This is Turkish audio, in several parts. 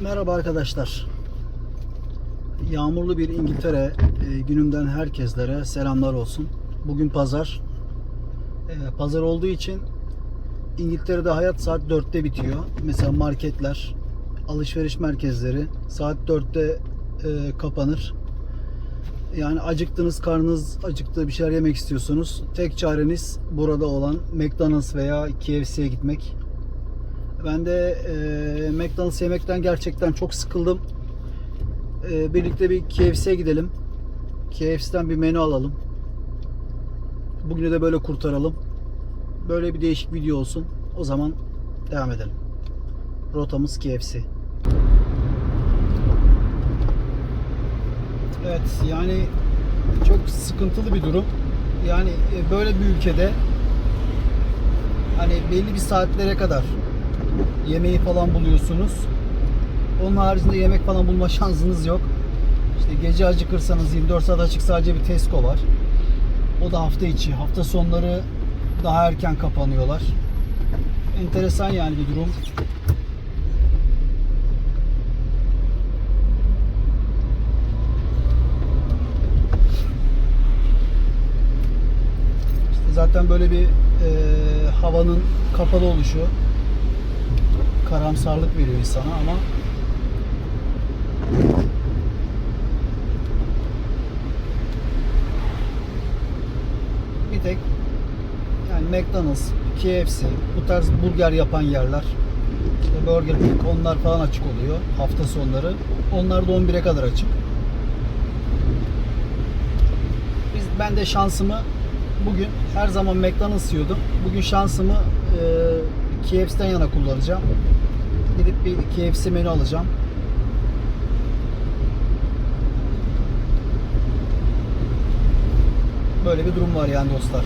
Merhaba arkadaşlar. Yağmurlu bir İngiltere e, gününden herkeslere selamlar olsun. Bugün pazar. E, pazar olduğu için İngiltere'de hayat saat 4'te bitiyor. Mesela marketler, alışveriş merkezleri saat 4'te e, kapanır. Yani acıktınız, karnınız acıktı, bir şeyler yemek istiyorsunuz. Tek çareniz burada olan McDonald's veya KFC'ye gitmek. Ben de e, McDonald's yemekten gerçekten çok sıkıldım. E, birlikte bir KFC'ye gidelim. KFC'den bir menü alalım. Bugünü de böyle kurtaralım. Böyle bir değişik video olsun. O zaman devam edelim. Rotamız KFC. Evet yani çok sıkıntılı bir durum. Yani e, böyle bir ülkede hani belli bir saatlere kadar yemeği falan buluyorsunuz. Onun haricinde yemek falan bulma şansınız yok. İşte gece acıkırsanız 24 saat açık sadece bir Tesco var. O da hafta içi. Hafta sonları daha erken kapanıyorlar. Enteresan yani bir durum. İşte zaten böyle bir e, havanın kapalı oluşu karamsarlık veriyor insana ama bir tek yani McDonald's, KFC, bu tarz burger yapan yerler işte Burger King onlar falan açık oluyor hafta sonları. Onlar da 11'e kadar açık. Biz ben de şansımı bugün her zaman McDonald's yiyordum. Bugün şansımı e, KFC'den yana kullanacağım. Gidip bir KFC menü alacağım. Böyle bir durum var yani dostlar.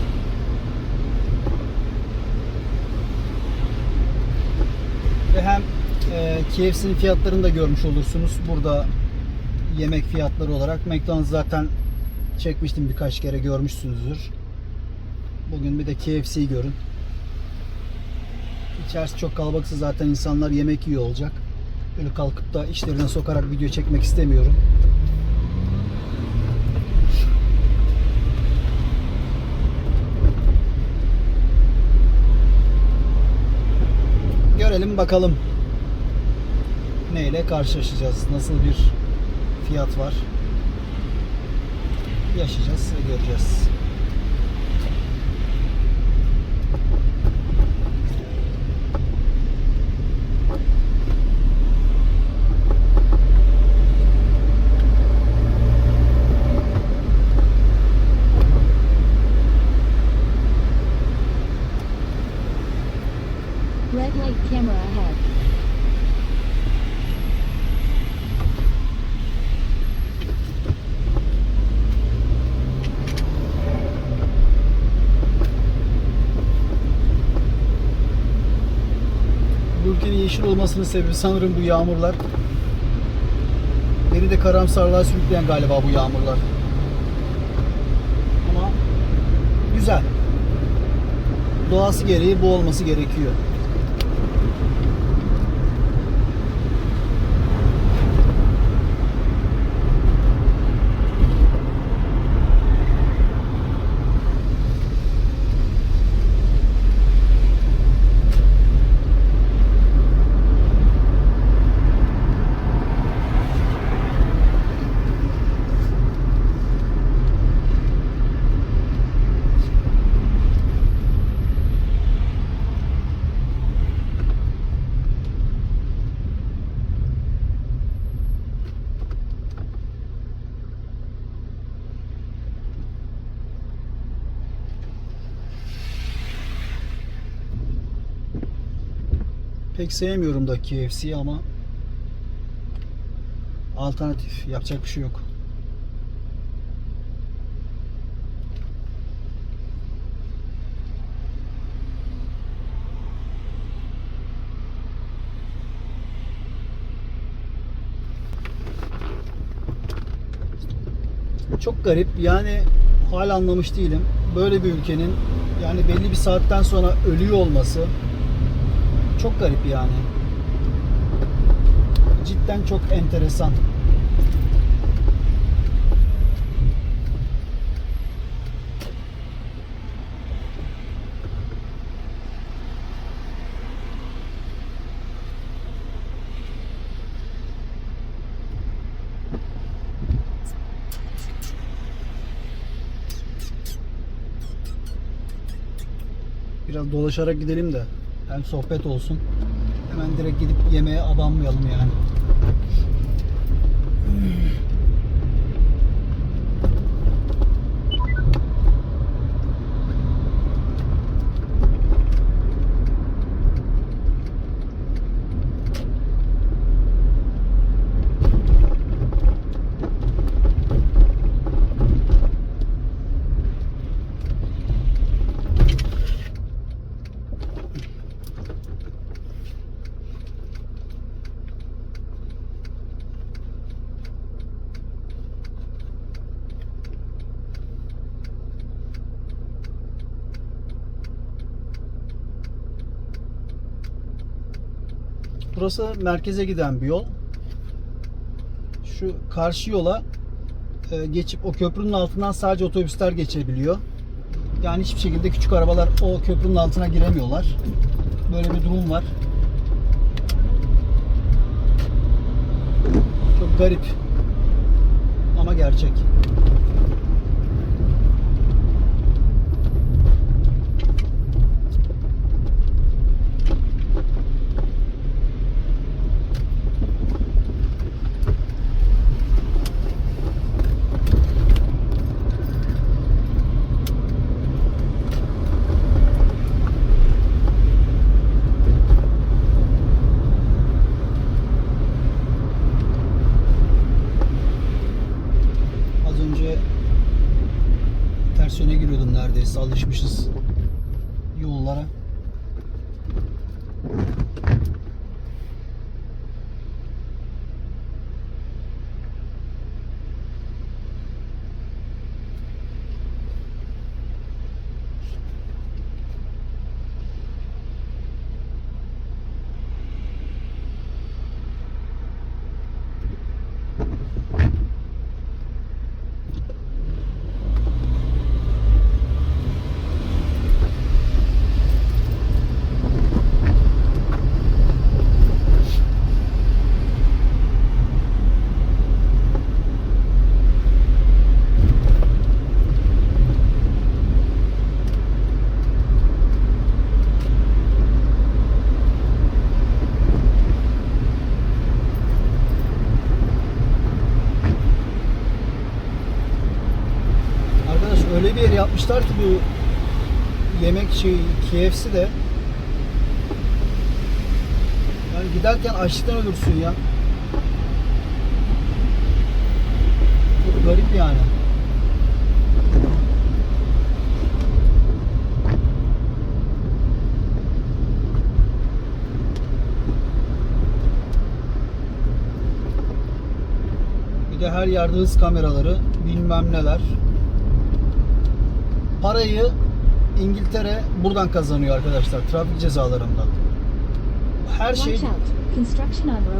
Ve hem e, KFC'nin fiyatlarını da görmüş olursunuz. Burada yemek fiyatları olarak. McDonald's zaten çekmiştim birkaç kere görmüşsünüzdür. Bugün bir de KFC'yi görün. İçerisi çok kalabalıksa zaten insanlar yemek yiyor olacak. Böyle kalkıp da işlerine sokarak video çekmek istemiyorum. Görelim bakalım neyle karşılaşacağız. Nasıl bir fiyat var. Yaşayacağız ve göreceğiz. Bu ülkenin yeşil olmasının sebebi sanırım bu yağmurlar. Beni de karamsarlığa sürükleyen galiba bu yağmurlar. Ama güzel. Doğası gereği bu olması gerekiyor. Pek sevmiyorum da KFC'yi ama alternatif yapacak bir şey yok. Çok garip yani hala anlamış değilim. Böyle bir ülkenin yani belli bir saatten sonra ölüyor olması çok garip yani. cidden çok enteresan. Biraz dolaşarak gidelim de hem sohbet olsun. Hemen direkt gidip yemeğe abanmayalım yani. Burası merkeze giden bir yol. Şu karşı yola e, geçip o köprünün altından sadece otobüsler geçebiliyor. Yani hiçbir şekilde küçük arabalar o köprünün altına giremiyorlar. Böyle bir durum var. Çok garip. Ama gerçek. Neredeyse alışmışız yollara. Arkadaş öyle bir yer yapmışlar ki bu yemek şey KFC de yani giderken açlıktan ölürsün ya. Çok garip yani. Bir de her yerde hız kameraları, bilmem neler. Parayı İngiltere buradan kazanıyor arkadaşlar. Trafik cezalarından. Her şey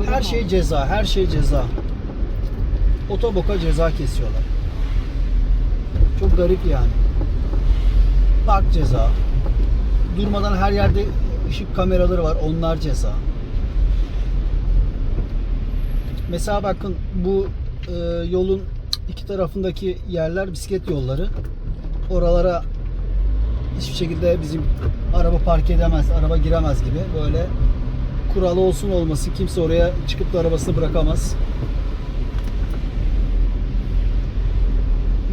her şey ceza, her şey ceza. Otoboka ceza kesiyorlar. Çok garip yani. Park ceza. Durmadan her yerde ışık kameraları var. Onlar ceza. Mesela bakın bu e, yolun iki tarafındaki yerler bisiklet yolları. Oralara hiçbir şekilde bizim araba park edemez, araba giremez gibi böyle kuralı olsun olması kimse oraya çıkıp da arabasını bırakamaz.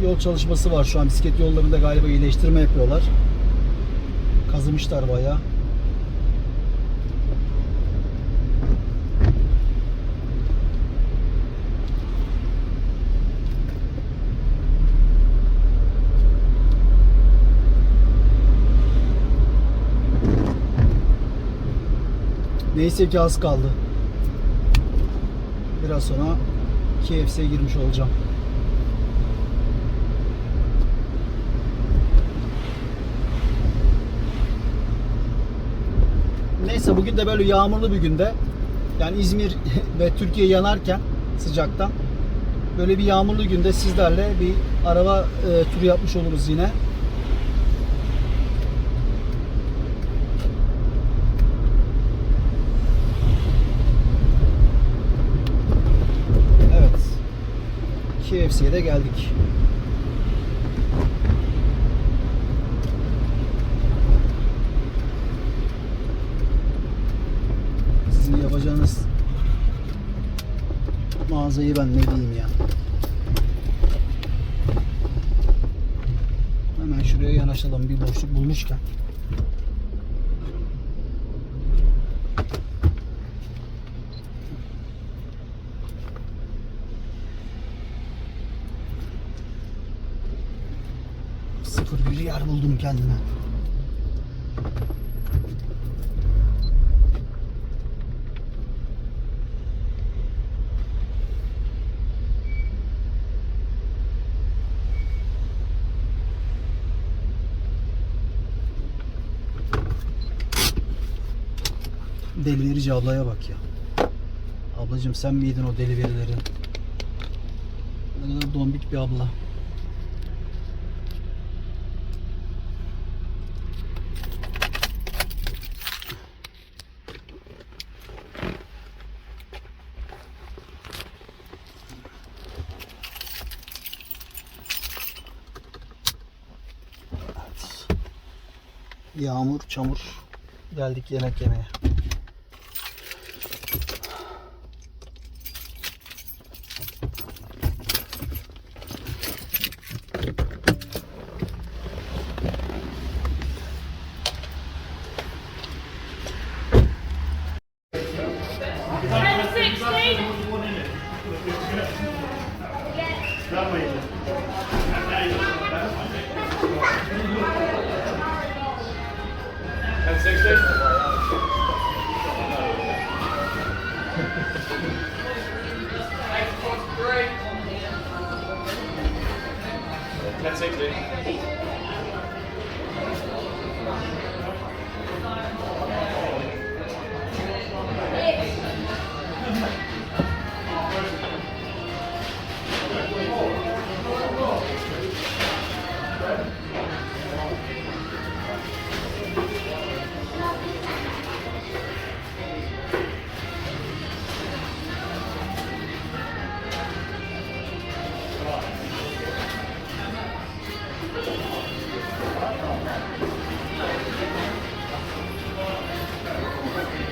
Yol çalışması var şu an bisiklet yollarında galiba iyileştirme yapıyorlar. Kazımışlar bayağı. Neyse ki az kaldı. Biraz sonra KFC'ye girmiş olacağım. Neyse bugün de böyle yağmurlu bir günde Yani İzmir ve Türkiye yanarken sıcaktan böyle bir yağmurlu günde sizlerle bir araba e, turu yapmış oluruz yine. Evet. KFC'ye de geldik. Sizin yapacağınız mağazayı ben ne diyeyim ya. Hemen şuraya yanaşalım bir boşluk bulmuşken. Sıfır bir kendime. Deliverici ablaya bak ya. Ablacım sen miydin o deliverilerin? Ne kadar dombik bir abla. Yağmur, çamur. Geldik yemek yemeye.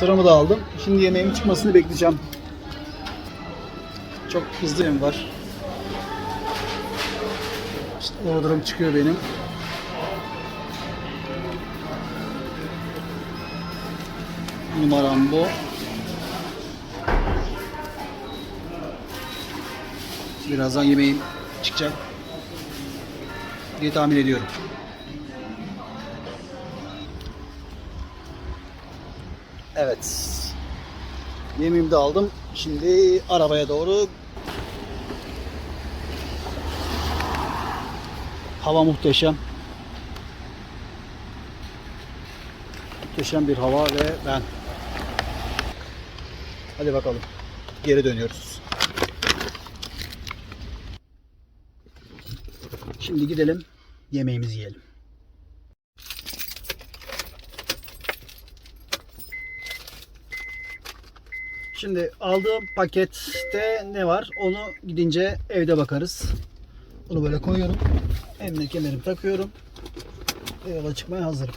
Sıramı da aldım. Şimdi yemeğimin çıkmasını bekleyeceğim. Çok hızlı yemeğim var. İşte order'ım çıkıyor benim. Numaram bu. Birazdan yemeğim çıkacak diye tahmin ediyorum. Evet. Yemeğimi de aldım. Şimdi arabaya doğru Hava muhteşem. Muhteşem bir hava ve ben. Hadi bakalım. Geri dönüyoruz. Şimdi gidelim. Yemeğimizi yiyelim. Şimdi aldığım pakette ne var? Onu gidince evde bakarız. Bunu böyle koyuyorum. Emniyet kemerimi takıyorum. Ve yola çıkmaya hazırım.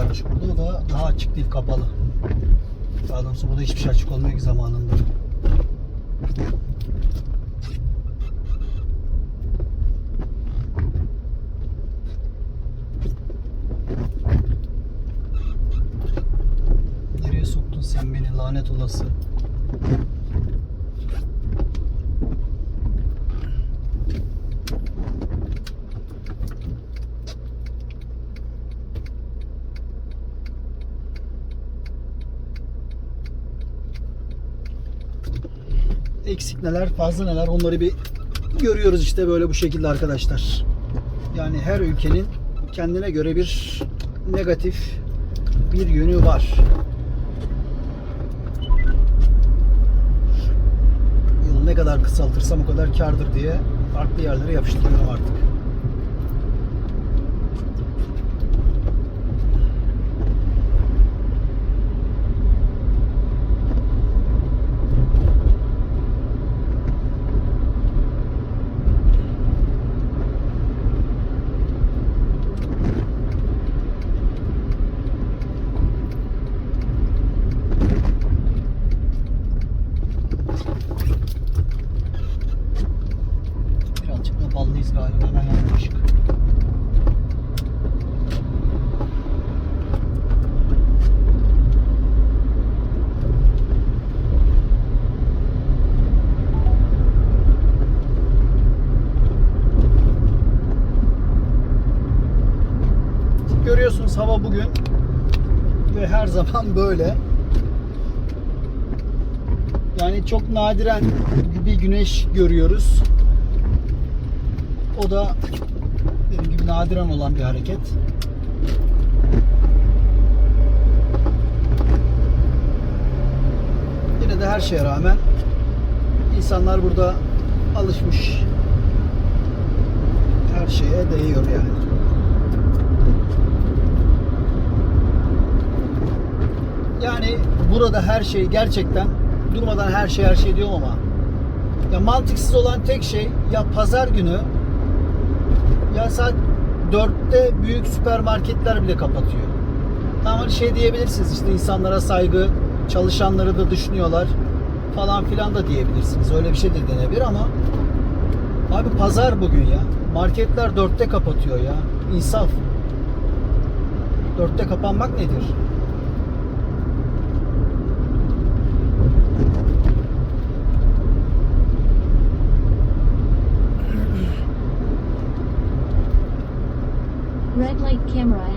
Varmış burada. O da daha açık değil kapalı. Daha doğrusu burada hiçbir şey açık olmuyor ki zamanında. Eksik neler, fazla neler onları bir görüyoruz işte böyle bu şekilde arkadaşlar. Yani her ülkenin kendine göre bir negatif bir yönü var. Yolu ne kadar kısaltırsam o kadar kardır diye farklı yerlere yapıştırıyorum artık. Ballıyız galiba hemen yanmışık. Görüyorsunuz hava bugün ve her zaman böyle. Yani çok nadiren bir güneş görüyoruz. O da dediğim gibi nadiren olan bir hareket. Yine de her şeye rağmen insanlar burada alışmış. Her şeye değiyor yani. Yani burada her şey gerçekten durmadan her şey her şey diyorum ama ya mantıksız olan tek şey ya pazar günü ya saat 4'te büyük süpermarketler bile kapatıyor. Tamam hani şey diyebilirsiniz işte insanlara saygı, çalışanları da düşünüyorlar falan filan da diyebilirsiniz. Öyle bir şey de denebilir ama abi pazar bugün ya. Marketler 4'te kapatıyor ya. İnsaf. 4'te kapanmak nedir? Red light camera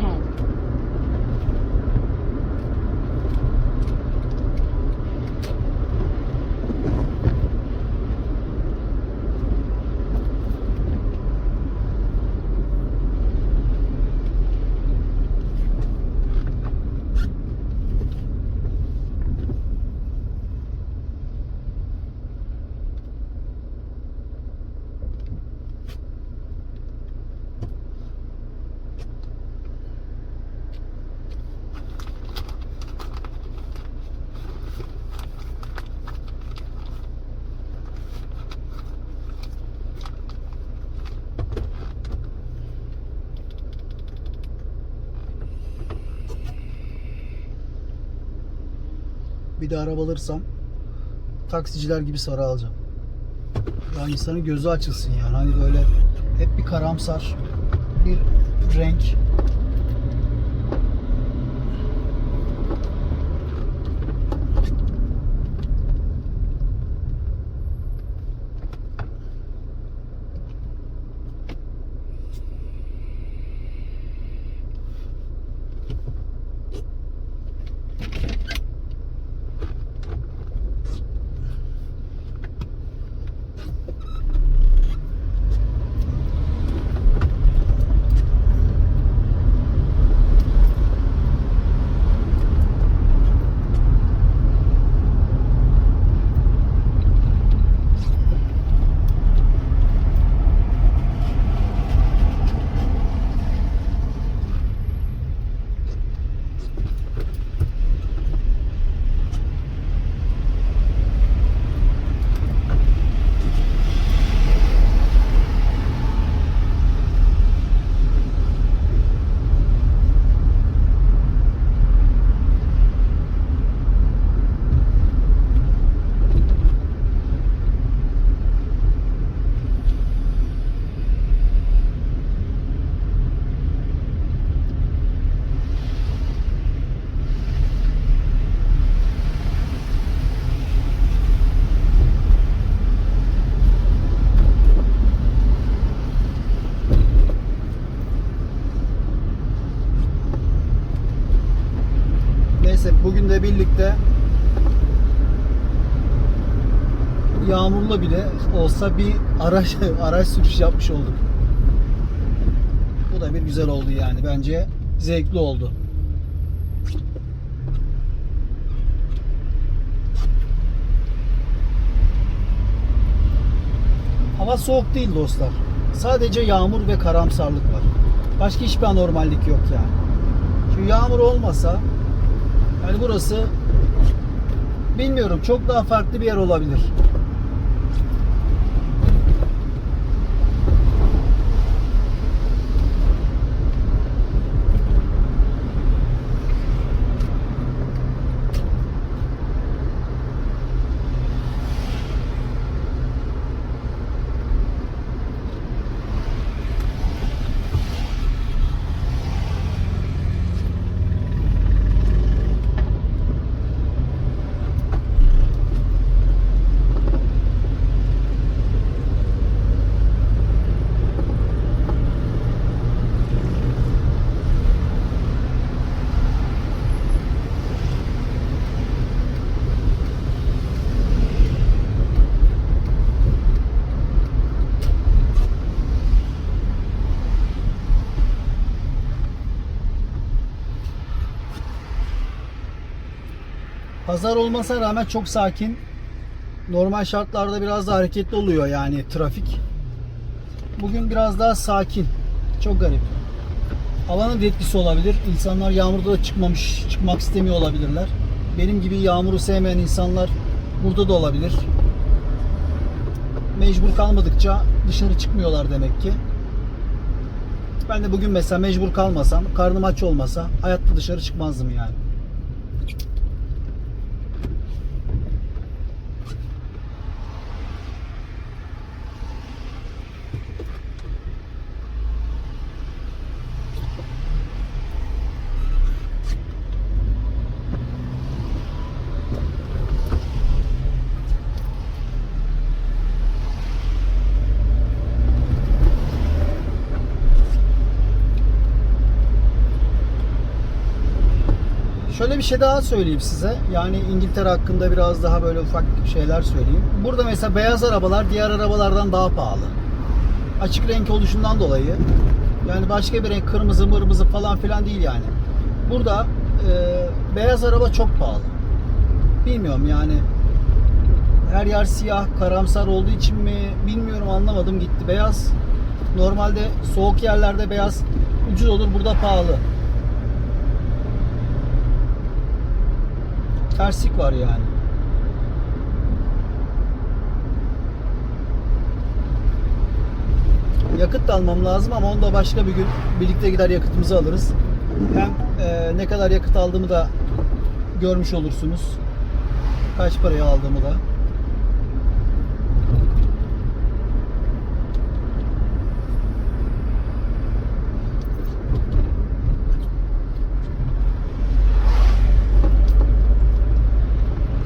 de araba alırsam taksiciler gibi sarı alacağım. Ya insanın gözü açılsın yani. Hani böyle hep bir karamsar bir renk. Bugün birlikte yağmurla bile olsa bir araç araç sürüş yapmış olduk. Bu da bir güzel oldu yani. Bence zevkli oldu. Hava soğuk değil dostlar. Sadece yağmur ve karamsarlık var. Başka hiçbir anormallik yok yani. Şu yağmur olmasa yani burası bilmiyorum çok daha farklı bir yer olabilir. Pazar olmasına rağmen çok sakin. Normal şartlarda biraz da hareketli oluyor yani trafik. Bugün biraz daha sakin. Çok garip. Havanın da etkisi olabilir. İnsanlar yağmurda da çıkmamış, çıkmak istemiyor olabilirler. Benim gibi yağmuru sevmeyen insanlar burada da olabilir. Mecbur kalmadıkça dışarı çıkmıyorlar demek ki. Ben de bugün mesela mecbur kalmasam, karnım aç olmasa hayatta dışarı çıkmazdım yani. Bir şey daha söyleyeyim size. Yani İngiltere hakkında biraz daha böyle ufak şeyler söyleyeyim. Burada mesela beyaz arabalar diğer arabalardan daha pahalı. Açık renk oluşundan dolayı. Yani başka bir renk kırmızı mırmızı falan filan değil yani. Burada e, beyaz araba çok pahalı. Bilmiyorum yani. Her yer siyah, karamsar olduğu için mi bilmiyorum anlamadım gitti. Beyaz normalde soğuk yerlerde beyaz ucuz olur burada pahalı. Terslik var yani. Yakıt da almam lazım ama onu da başka bir gün birlikte gider yakıtımızı alırız. Hem e, ne kadar yakıt aldığımı da görmüş olursunuz. Kaç paraya aldığımı da.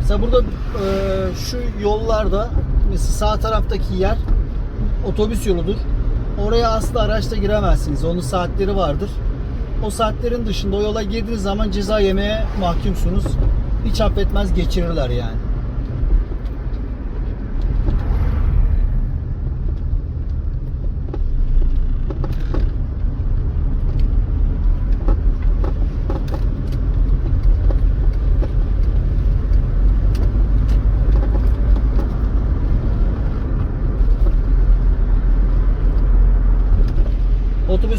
Mesela burada e, şu yollarda mesela sağ taraftaki yer otobüs yoludur. Oraya asla araçla giremezsiniz. Onun saatleri vardır. O saatlerin dışında o yola girdiğiniz zaman ceza yemeye mahkumsunuz. Hiç affetmez geçirirler yani.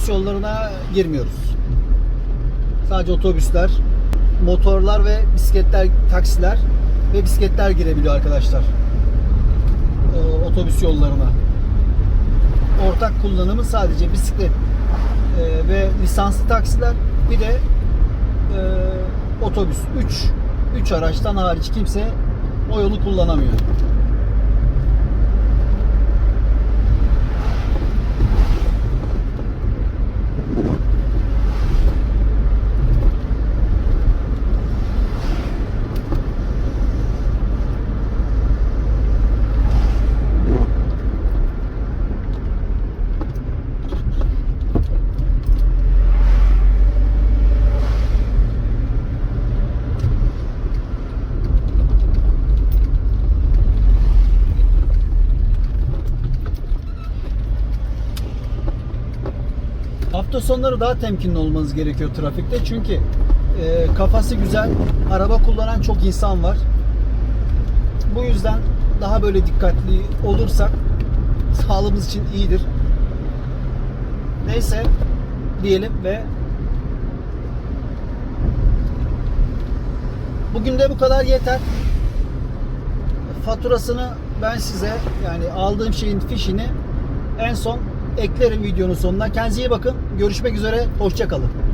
Yollarına girmiyoruz. Sadece otobüsler, motorlar ve bisikletler, taksiler ve bisikletler girebiliyor arkadaşlar. Ee, otobüs yollarına. Ortak kullanımı sadece bisiklet e, ve lisanslı taksiler bir de e, otobüs. 3 3 araçtan hariç kimse o yolu kullanamıyor. Sonları daha temkinli olmanız gerekiyor trafikte. Çünkü e, kafası güzel, araba kullanan çok insan var. Bu yüzden daha böyle dikkatli olursak sağlığımız için iyidir. Neyse diyelim ve bugün de bu kadar yeter. Faturasını ben size yani aldığım şeyin fişini en son eklerim videonun sonuna. Kendinize iyi bakın. Görüşmek üzere. Hoşçakalın.